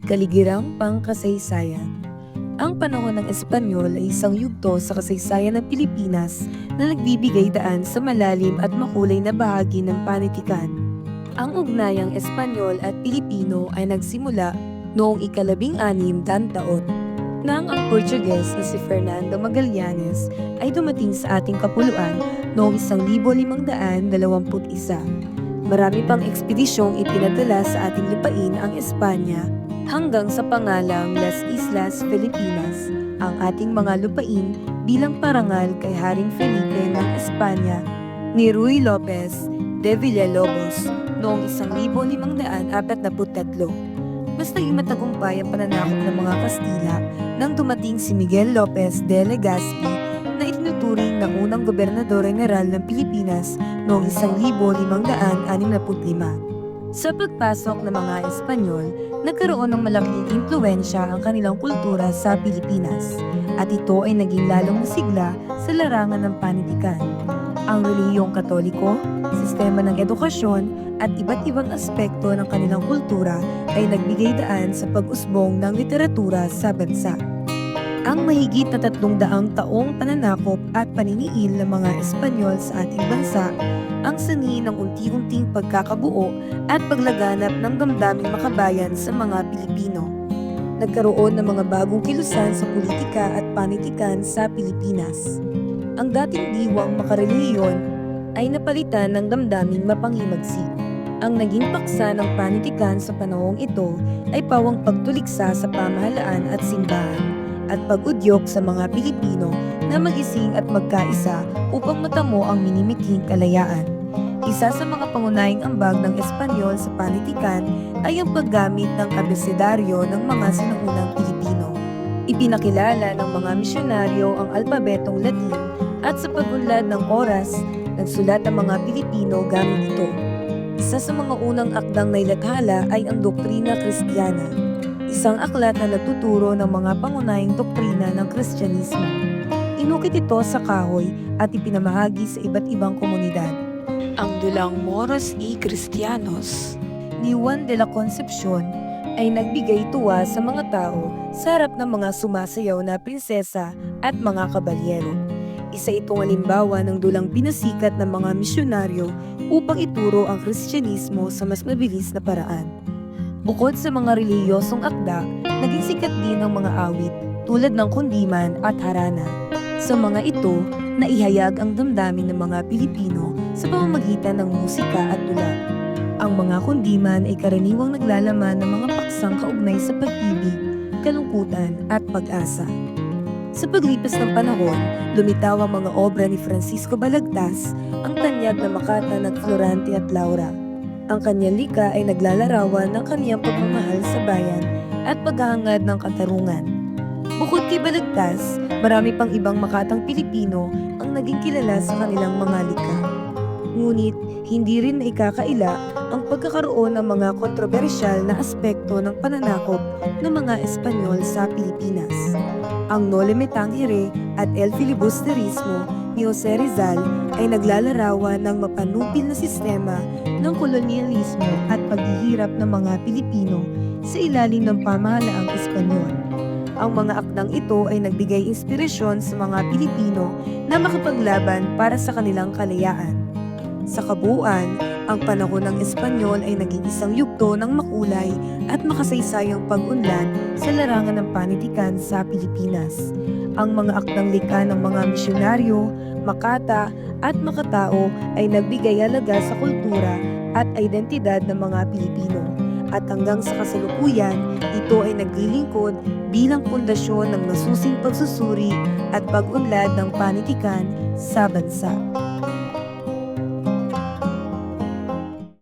Kaligirang Pangkasaysayan Ang panahon ng Espanyol ay isang yugto sa kasaysayan ng Pilipinas na nagbibigay daan sa malalim at makulay na bahagi ng panitikan. Ang ugnayang Espanyol at Pilipino ay nagsimula noong ikalabing anim dan taon nang ang Portuguese na si Fernando Magallanes ay dumating sa ating kapuluan noong 1521. Marami pang ekspedisyong ipinadala sa ating lupain ang Espanya hanggang sa pangalang Las Islas Filipinas, ang ating mga lupain bilang parangal kay Haring Felipe ng Espanya ni Ruy Lopez de Villalobos noong 1543. Mas naging matagumpay ang pananakop ng mga Kastila nang dumating si Miguel Lopez de Legazpi na itinuturing ng unang gobernador general ng Pilipinas noong 1565. Sa pagpasok ng mga Espanyol, nagkaroon ng malaking impluensya ang kanilang kultura sa Pilipinas at ito ay naging lalong masigla sa larangan ng panitikan. Ang reliyong katoliko, sistema ng edukasyon at iba't ibang aspekto ng kanilang kultura ay nagbigay daan sa pag-usbong ng literatura sa bansa. Ang mahigit na tatlong daang taong pananakop at paniniil ng mga Espanyol sa ating bansa ang sanhi ng unti-unting pagkakabuo at paglaganap ng damdaming makabayan sa mga Pilipino. Nagkaroon ng mga bagong kilusan sa politika at panitikan sa Pilipinas. Ang dating diwang makareliyon ay napalitan ng damdaming mapanghimagsi. Ang naging paksa ng panitikan sa panahong ito ay pawang pagtuliksa sa pamahalaan at simbahan at pag-udyok sa mga Pilipino na magising at magkaisa upang matamo ang minimiking kalayaan. Isa sa mga pangunahing ambag ng Espanyol sa panitikan ay ang paggamit ng abecedaryo ng mga sinaunang Pilipino. Ipinakilala ng mga misyonaryo ang alpabetong Latin at sa pagunlad ng oras, nagsulat ang mga Pilipino gamit ito. Isa sa mga unang akdang nailathala ay ang doktrina kristiyana, isang aklat na natuturo ng mga pangunahing doktrina ng Kristyanismo. Inukit ito sa kahoy at ipinamahagi sa iba't ibang komunidad. Ang dulang Moros y Cristianos ni Juan de la Concepcion ay nagbigay tuwa sa mga tao sa harap ng mga sumasayaw na prinsesa at mga kabalyero. Isa itong halimbawa ng dulang pinasikat ng mga misyonaryo upang ituro ang Kristyanismo sa mas mabilis na paraan. Bukod sa mga reliyosong akda, naging sikat din ang mga awit tulad ng kundiman at harana. Sa mga ito, naihayag ang damdamin ng mga Pilipino sa pamamagitan ng musika at tula. Ang mga kundiman ay karaniwang naglalaman ng mga paksang kaugnay sa pag-ibig, kalungkutan at pag-asa. Sa paglipas ng panahon, lumitaw ang mga obra ni Francisco Balagtas, ang tanyag na makata ng Florante at Laura. Ang kanyang lika ay naglalarawan ng kaniyang pagmamahal sa bayan at paghahangad ng katarungan. Bukod kay Balagtas, marami pang ibang makatang Pilipino ang naging kilala sa kanilang mga lika. Ngunit, hindi rin naikakaila ang pagkakaroon ng mga kontrobersyal na aspekto ng pananakop ng mga Espanyol sa Pilipinas. Ang Nole Me Tangere at El Filibusterismo ni Jose Rizal ay naglalarawan ng mapanupil na sistema ng kolonyalismo at paghihirap ng mga Pilipino sa ilalim ng pamahalaang Espanyol. Ang mga akdang ito ay nagbigay inspirasyon sa mga Pilipino na makapaglaban para sa kanilang kalayaan. Sa kabuuan, ang panahon ng Espanyol ay naging isang yugto ng makulay at makasaysayang pag-unlad sa larangan ng panitikan sa Pilipinas. Ang mga akdang lika ng mga misyonaryo, makata at makatao ay nagbigay halaga sa kultura at identidad ng mga Pilipino. At hanggang sa kasalukuyan, ito ay naglilingkod bilang pundasyon ng masusing pagsusuri at pag-unlad ng panitikan sa bansa.